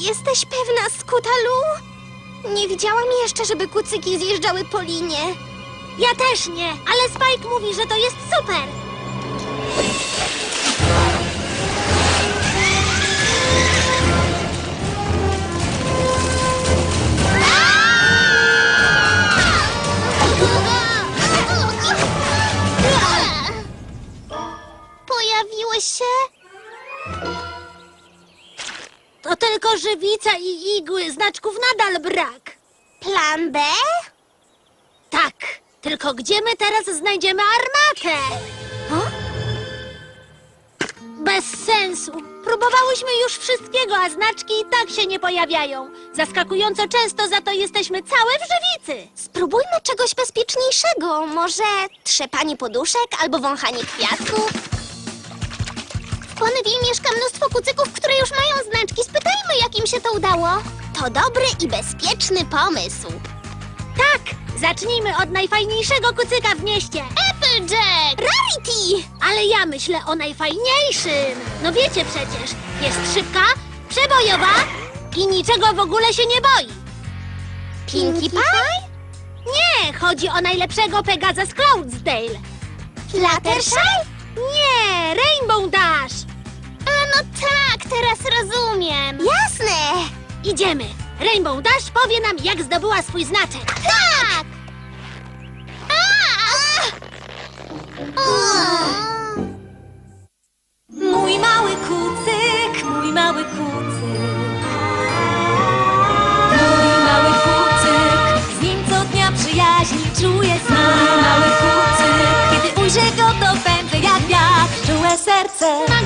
Jesteś pewna, Skutalu? Nie widziałam jeszcze, żeby kucyki zjeżdżały po linie. Ja też nie, ale Spike mówi, że to jest super. Pojawiłeś się? To tylko żywica i igły, znaczków nadal brak. Plan B? Tak, tylko gdzie my teraz znajdziemy armatę? Bez sensu. Próbowałyśmy już wszystkiego, a znaczki i tak się nie pojawiają. Zaskakująco często za to jesteśmy całe w żywicy. Spróbujmy czegoś bezpieczniejszego. Może trzepanie poduszek albo wąchanie kwiatków? W Ponyville mieszka mnóstwo kucyków, które już mają znaczki. Spytajmy, jak im się to udało. To dobry i bezpieczny pomysł. Tak, zacznijmy od najfajniejszego kucyka w mieście. Applejack! Rarity! Ale ja myślę o najfajniejszym. No wiecie przecież, jest szybka, przebojowa i niczego w ogóle się nie boi. Pinkie Pie? Nie, chodzi o najlepszego Pegaza z Cloudsdale. Fluttershy? Nie, Rainbow Dash. No tak, teraz rozumiem. Jasne! Idziemy. Rainbow Dash powie nam, jak zdobyła swój znaczek. Tak! Mój mały kucyk, mój mały kucyk.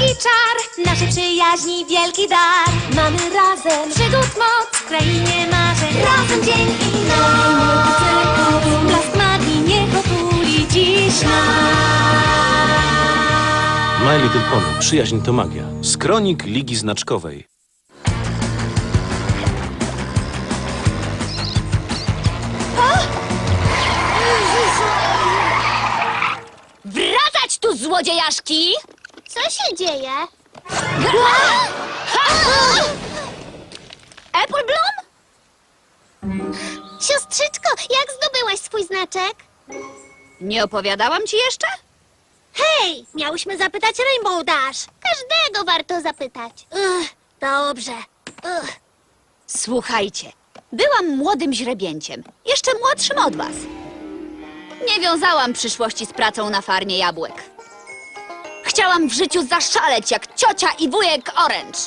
Magii czar, naszej przyjaźni wielki dar. Mamy razem przygód moc w krainie marzeń. Razem dzień i noc. Blask magii niech otuli dziś nas. My Little Pony. Przyjaźń to magia. Skronik Ligi Znaczkowej. Wracać tu, złodziejaszki! Co się dzieje? Apple Bloom? Siostrzyczko, jak zdobyłaś swój znaczek? Nie opowiadałam ci jeszcze? Hej, miałyśmy zapytać Rainbow Dash. Każdego warto zapytać. Ugh, dobrze. Ugh. Słuchajcie, byłam młodym źrebięciem, jeszcze młodszym od was. Nie wiązałam przyszłości z pracą na farmie jabłek. Chciałam w życiu zaszaleć jak ciocia i wujek Orange.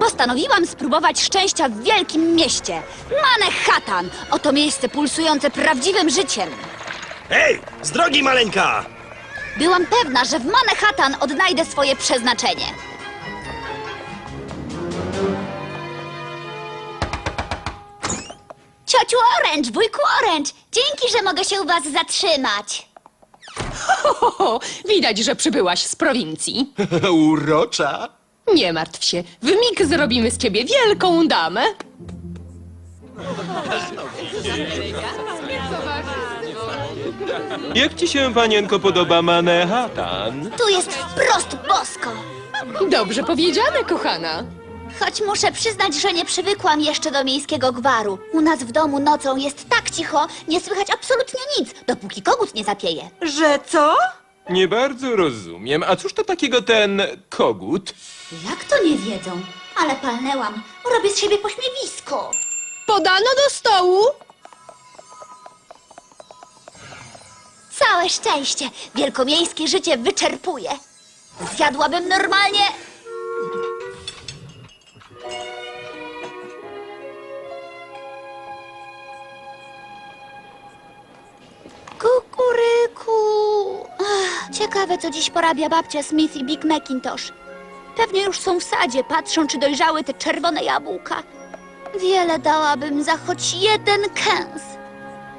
Postanowiłam spróbować szczęścia w wielkim mieście. Manhattan! Oto miejsce pulsujące prawdziwym życiem. Hej, z drogi maleńka! Byłam pewna, że w Manhattan odnajdę swoje przeznaczenie. Ciociu Orange, wujku Orange, dzięki, że mogę się u was zatrzymać. Ho, widać, że przybyłaś z prowincji. Urocza! Nie martw się, w mig zrobimy z ciebie wielką damę. Jak ci się, panienko, podoba Manhattan? Tu jest wprost bosko. Dobrze powiedziane, kochana. Choć muszę przyznać, że nie przywykłam jeszcze do miejskiego gwaru. U nas w domu nocą jest tak cicho, nie słychać absolutnie nic, dopóki kogut nie zapieje. Że co? Nie bardzo rozumiem. A cóż to takiego ten kogut? Jak to nie wiedzą? Ale palnęłam. Robię z siebie pośmiewisko. Podano do stołu. Całe szczęście. Wielkomiejskie życie wyczerpuje. Zjadłabym normalnie... ciekawe, co dziś porabia babcia Smith i Big Macintosh. Pewnie już są w sadzie, patrzą, czy dojrzały te czerwone jabłka. Wiele dałabym za choć jeden kęs.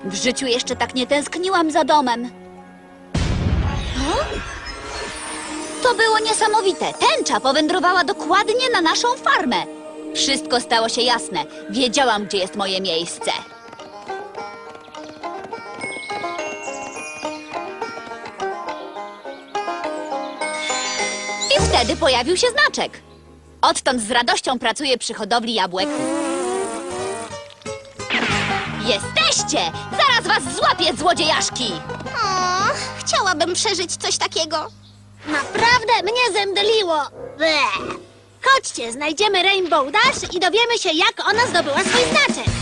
W życiu jeszcze tak nie tęskniłam za domem. To było niesamowite. Tęcza powędrowała dokładnie na naszą farmę. Wszystko stało się jasne. Wiedziałam, gdzie jest moje miejsce. Wtedy pojawił się znaczek. Odtąd z radością pracuję przy hodowli jabłek. Jesteście! Zaraz was złapię, złodziejaszki! O, chciałabym przeżyć coś takiego. Naprawdę mnie zemdliło. Bleh. Chodźcie, znajdziemy Rainbow Dash i dowiemy się, jak ona zdobyła swój znaczek.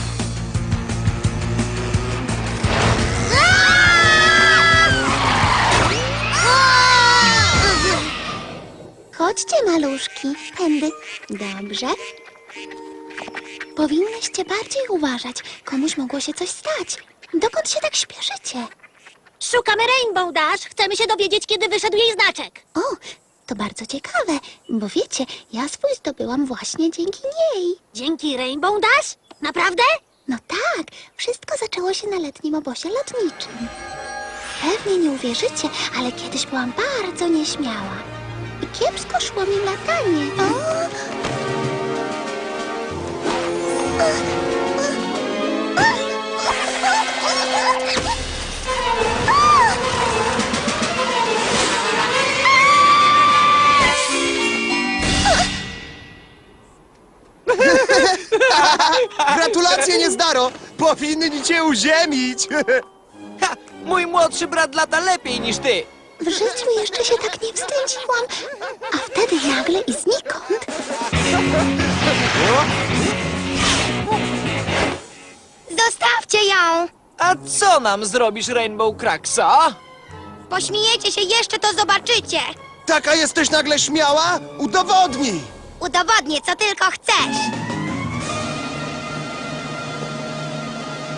Chodźcie, maluszki. Tędy. Dobrze. Powinnyście bardziej uważać. Komuś mogło się coś stać. Dokąd się tak śpieszycie? Szukamy Rainbow Dash. Chcemy się dowiedzieć, kiedy wyszedł jej znaczek. O, to bardzo ciekawe, bo wiecie, ja swój zdobyłam właśnie dzięki niej. Dzięki Rainbow Dash? Naprawdę? No tak, wszystko zaczęło się na letnim obozie lotniczym. Pewnie nie uwierzycie, ale kiedyś byłam bardzo nieśmiała. I kiepsko szło mi latanie. O! Gratulacje, Niezdaro! Powinni cię uziemić! Ha! Mój młodszy brat lata lepiej niż ty! W życiu jeszcze się tak nie wstydziłam. A wtedy nagle i znikąd Zostawcie ją! A co nam zrobisz, Rainbow Cracksa? Pośmiejecie się, jeszcze to zobaczycie! Taka jesteś nagle śmiała? Udowodnij! Udowodnię, co tylko chcesz!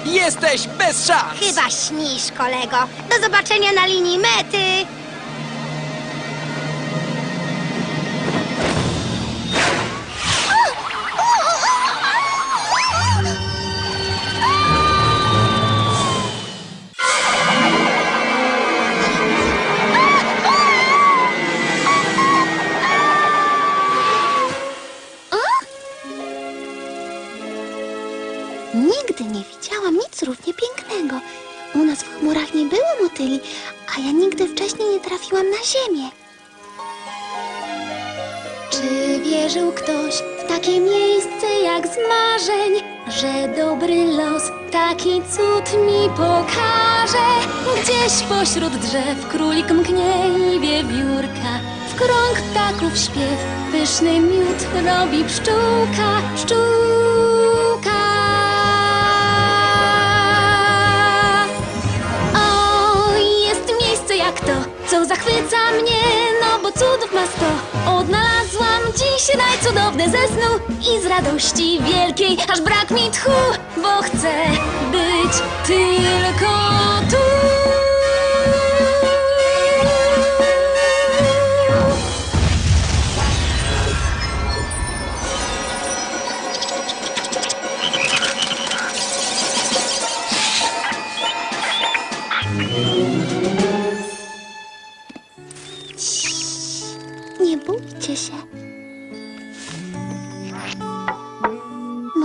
Jesteś bez szans! Chyba śnisz, kolego. Do zobaczenia na linii mety! Trafiłam na ziemię. Czy wierzył ktoś w takie miejsce jak z marzeń, że dobry los taki cud mi pokaże? Gdzieś pośród drzew królik mknie i wiewiórka W krąg ptaków śpiew, pyszny miód robi pszczółka, pszczółka Odnalazłam. Dziś najcudowne ze snu I z radości wielkiej, aż brak mi tchu Bo chcę być tylko tu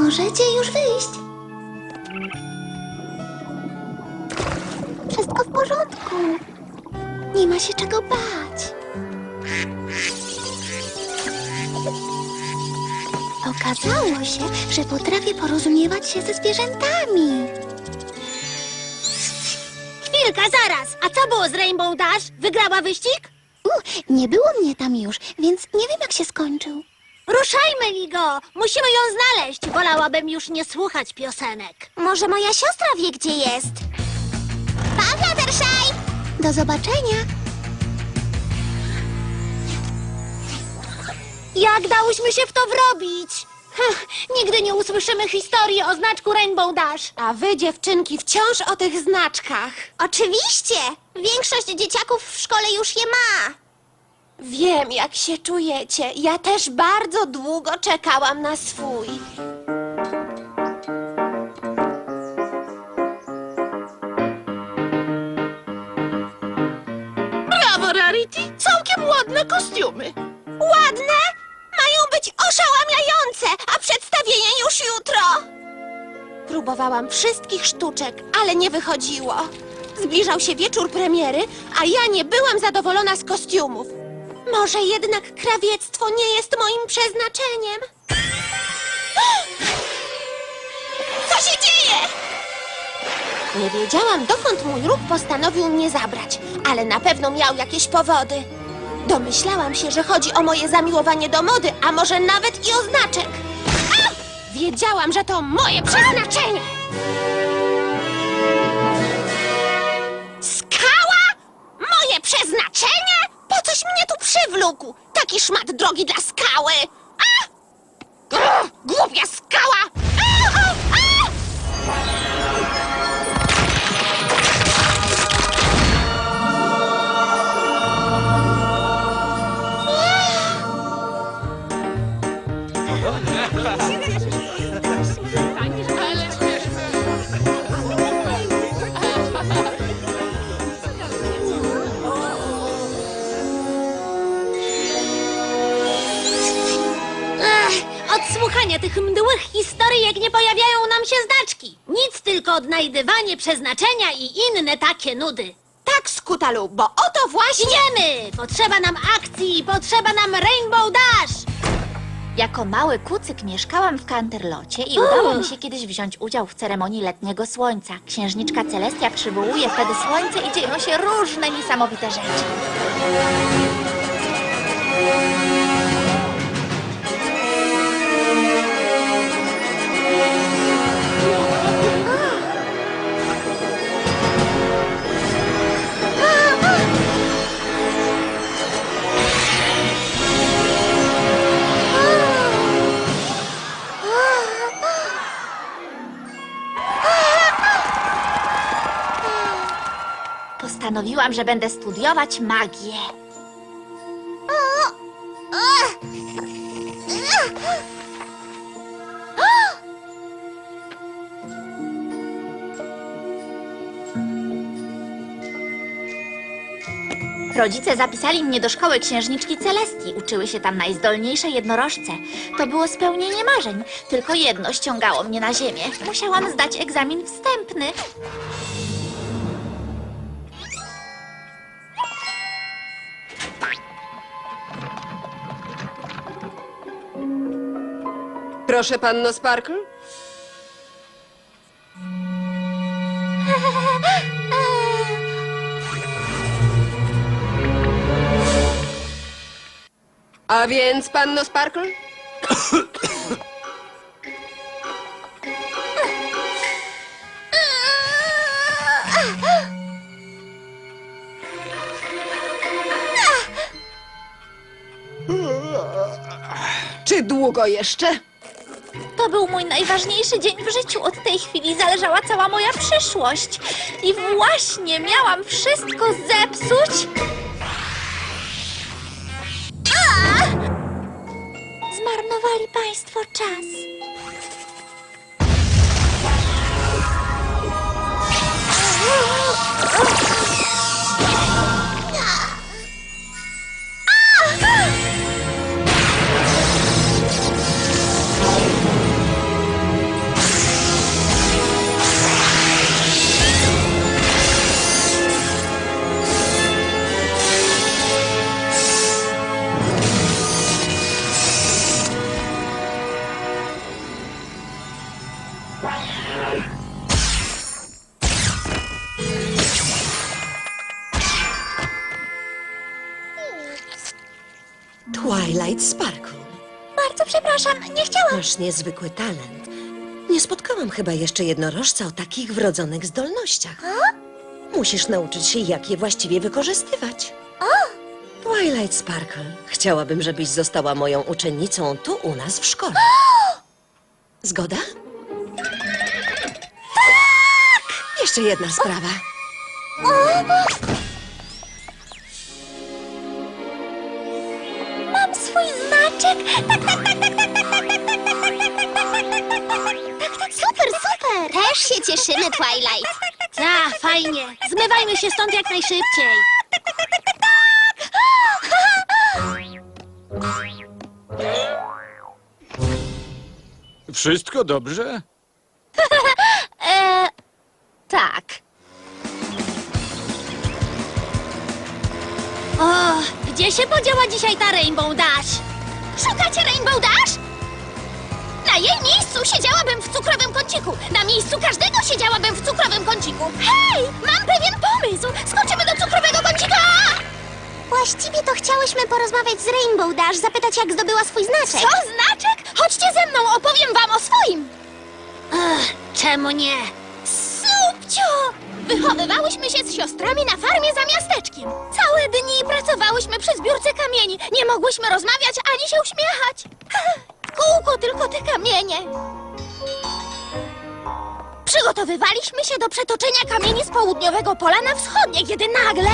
Możecie już wyjść. Wszystko w porządku. Nie ma się czego bać. Okazało się, że potrafię porozumiewać się ze zwierzętami. Chwilka, zaraz. A co było z Rainbow Dash? Wygrała wyścig? U, nie było mnie tam już, więc nie wiem jak się skończył. Ruszajmy, Ligo! Musimy ją znaleźć. Wolałabym już nie słuchać piosenek. Może moja siostra wie, gdzie jest. Pa, Fluttershy! Do zobaczenia. Jak dałyśmy się w to wrobić? Nigdy nie usłyszymy historii o znaczku Rainbow Dash. A wy, dziewczynki, wciąż o tych znaczkach. Oczywiście! Większość dzieciaków w szkole już je ma. Wiem, jak się czujecie. Ja też bardzo długo czekałam na swój. Brawo, Rarity! Całkiem ładne kostiumy. Ładne? Mają być oszałamiające, a przedstawienie już jutro. Próbowałam wszystkich sztuczek, ale nie wychodziło. Zbliżał się wieczór premiery, a ja nie byłam zadowolona z kostiumów. Może jednak krawiectwo nie jest moim przeznaczeniem? Co się dzieje? Nie wiedziałam, dokąd mój ruch postanowił mnie zabrać, ale na pewno miał jakieś powody. Domyślałam się, że chodzi o moje zamiłowanie do mody, a może nawet i o znaczek. A! Wiedziałam, że to moje przeznaczenie! Coś mnie tu przywlókł? Taki szmat drogi dla skały! A! Głupia skała! Tych mdłych historyjek nie pojawiają nam się znaczki. Nic, tylko odnajdywanie przeznaczenia i inne takie nudy. Tak, Skutalu, bo oto właśnie... Idziemy! Potrzeba nam akcji, potrzeba nam Rainbow Dash! Jako mały kucyk mieszkałam w Canterlocie i udało mi się kiedyś wziąć udział w ceremonii letniego słońca. Księżniczka Celestia przywołuje wtedy słońce i dzieją się różne niesamowite rzeczy. Postanowiłam, że będę studiować magię. Rodzice zapisali mnie do szkoły księżniczki Celestii. Uczyły się tam najzdolniejsze jednorożce. To było spełnienie marzeń. Tylko jedno ściągało mnie na ziemię. Musiałam zdać egzamin wstępny. Proszę, panno Sparkle? A więc, panno Sparkle? Czy długo jeszcze? To był mój najważniejszy dzień w życiu. Od tej chwili zależała cała moja przyszłość. I właśnie miałam wszystko zepsuć. Zmarnowali państwo czas. Twilight Sparkle. Bardzo przepraszam, nie chciałam. Masz niezwykły talent. Nie spotkałam chyba jeszcze jednorożca o takich wrodzonych zdolnościach. Musisz nauczyć się, jak je właściwie wykorzystywać. Twilight Sparkle, chciałabym, żebyś została moją uczennicą tu u nas w szkole. Zgoda? Tak! Jeszcze jedna sprawa. Mam Tak, tak, tak, tak, tak, tak, tak, tak, tak, tak, tak, tak, tak, tak, tak, tak, tak, tak. Super, super! Też się cieszymy, Twilight. A, fajnie. Zmywajmy się stąd jak najszybciej. Wszystko dobrze? E, tak. O, Gdzie się podziała dzisiaj ta Rainbow Dash? Szukacie Rainbow Dash? Na jej miejscu siedziałabym w cukrowym kąciku. Na miejscu każdego siedziałabym w cukrowym kąciku. Hej, mam pewien pomysł. Skoczymy do cukrowego kącika! Właściwie to chciałyśmy porozmawiać z Rainbow Dash, zapytać jak zdobyła swój znaczek. Co, znaczek? Chodźcie ze mną, opowiem wam o swoim. Ech, czemu nie? Subcio! Wychowywałyśmy się z siostrami na farmie za miasteczkiem. Całe dni pracowałyśmy przy zbiórce kamieni. Nie mogłyśmy rozmawiać ani się uśmiechać. W kółko tylko te kamienie. Przygotowywaliśmy się do przetoczenia kamieni z południowego pola na wschodnie, kiedy nagle...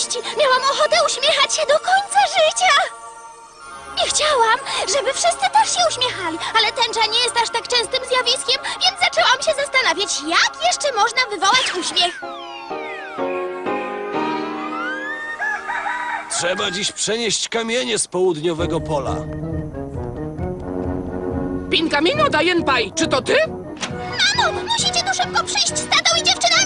radości. Miałam ochotę uśmiechać się do końca życia. I chciałam, żeby wszyscy też się uśmiechali, ale tęcza nie jest aż tak częstym zjawiskiem, więc zaczęłam się zastanawiać, jak jeszcze można wywołać uśmiech. Trzeba dziś przenieść kamienie z południowego pola. Pinkamino Dajenpaj, czy to ty? Mamo, musicie tu szybko przyjść z tatą i dziewczynami!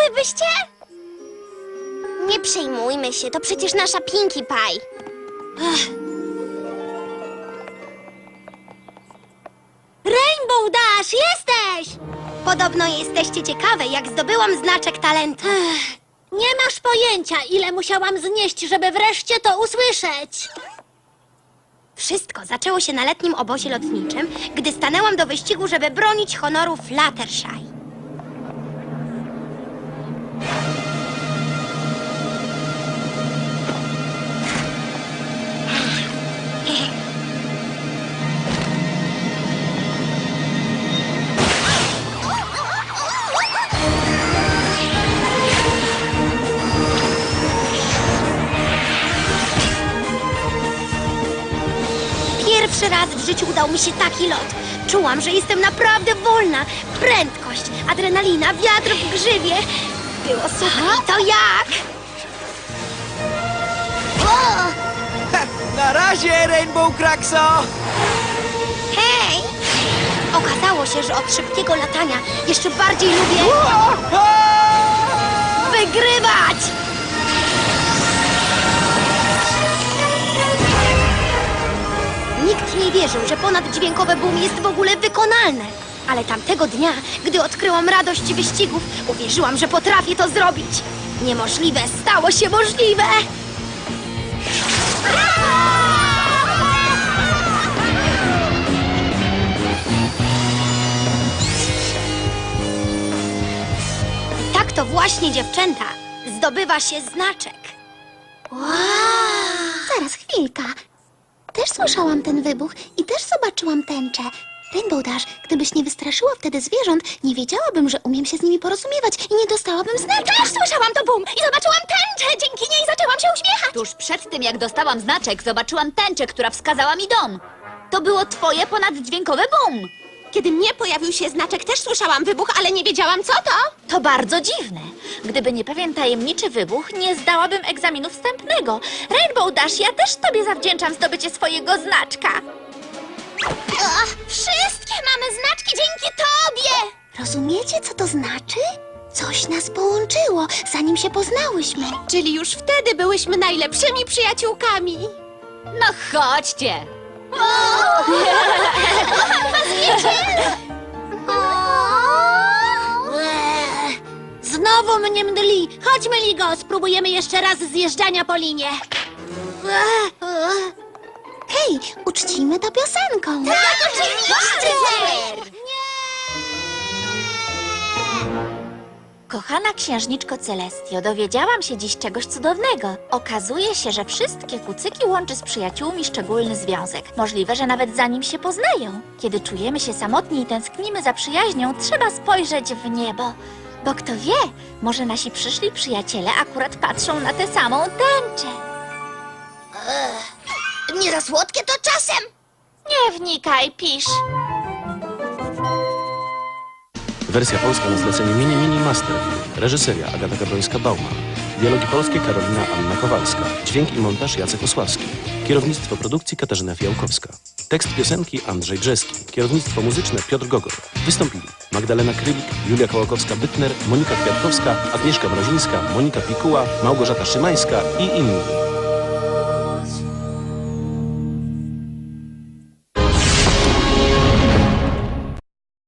Chciałybyście? Nie przejmujmy się, to przecież nasza Pinkie Pie. Rainbow Dash, jesteś! Podobno jesteście ciekawe, jak zdobyłam znaczek talentu. Nie masz pojęcia, ile musiałam znieść, żeby wreszcie to usłyszeć. Wszystko zaczęło się na letnim obozie lotniczym, gdy stanęłam do wyścigu, żeby bronić honoru Fluttershy. Raz w życiu udał mi się taki lot. Czułam, że jestem naprawdę wolna. Prędkość, adrenalina, wiatr w grzywie. Było super. To jak? Na razie, Rainbow Crackso! Hej! Okazało się, że od szybkiego latania jeszcze bardziej lubię wygrywać! Wierzył, że ponaddźwiękowe boom jest w ogóle wykonalne. Ale tamtego dnia, gdy odkryłam radość wyścigów, uwierzyłam, że potrafię to zrobić. Niemożliwe stało się możliwe! Tak to właśnie, dziewczęta, zdobywa się znaczek. Wow! Zaraz, chwilka. Też słyszałam ten wybuch i też zobaczyłam tęczę. Rainbow Dash, gdybyś nie wystraszyła wtedy zwierząt, nie wiedziałabym, że umiem się z nimi porozumiewać i nie dostałabym znaczka. Też słyszałam to bum i zobaczyłam tęczę. Dzięki niej zaczęłam się uśmiechać. Tuż przed tym, jak dostałam znaczek, zobaczyłam tęczę, która wskazała mi dom. To było twoje ponaddźwiękowe bum. Kiedy mnie pojawił się znaczek, też słyszałam wybuch, ale nie wiedziałam co to. To bardzo dziwne. Gdyby nie pewien tajemniczy wybuch, nie zdałabym egzaminu wstępnego. Rainbow Dash, ja też tobie zawdzięczam zdobycie swojego znaczka. Ach, wszystkie mamy znaczki dzięki tobie. Rozumiecie, co to znaczy? Coś nas połączyło, zanim się poznałyśmy. Czyli już wtedy byłyśmy najlepszymi przyjaciółkami. No chodźcie. Znowu mnie mdli. Chodźmy, Ligo, spróbujemy jeszcze raz zjeżdżania po linie. Hej, uczcijmy to piosenką. Tak, oczywiście! Kochana księżniczko Celestio, dowiedziałam się dziś czegoś cudownego. Okazuje się, że wszystkie kucyki łączy z przyjaciółmi szczególny związek. Możliwe, że nawet zanim się poznają. Kiedy czujemy się samotni i tęsknimy za przyjaźnią, trzeba spojrzeć w niebo. Bo kto wie, może nasi przyszli przyjaciele akurat patrzą na tę samą tęczę. Nie za słodkie to czasem. Nie wnikaj, pisz. Wersja polska na zlecenie Mini Mini Master. Reżyseria Agata Gabrońska-Bauman. Dialogi polskie Karolina Anna Kowalska. Dźwięk i montaż Jacek Osławski. Kierownictwo produkcji Katarzyna Fiałkowska. Tekst piosenki Andrzej Brzeski. Kierownictwo muzyczne Piotr Gogol. Wystąpili Magdalena Krylik, Julia Kołakowska-Bytner, Monika Kwiatkowska, Agnieszka Mrozińska, Monika Pikuła, Małgorzata Szymańska i inni.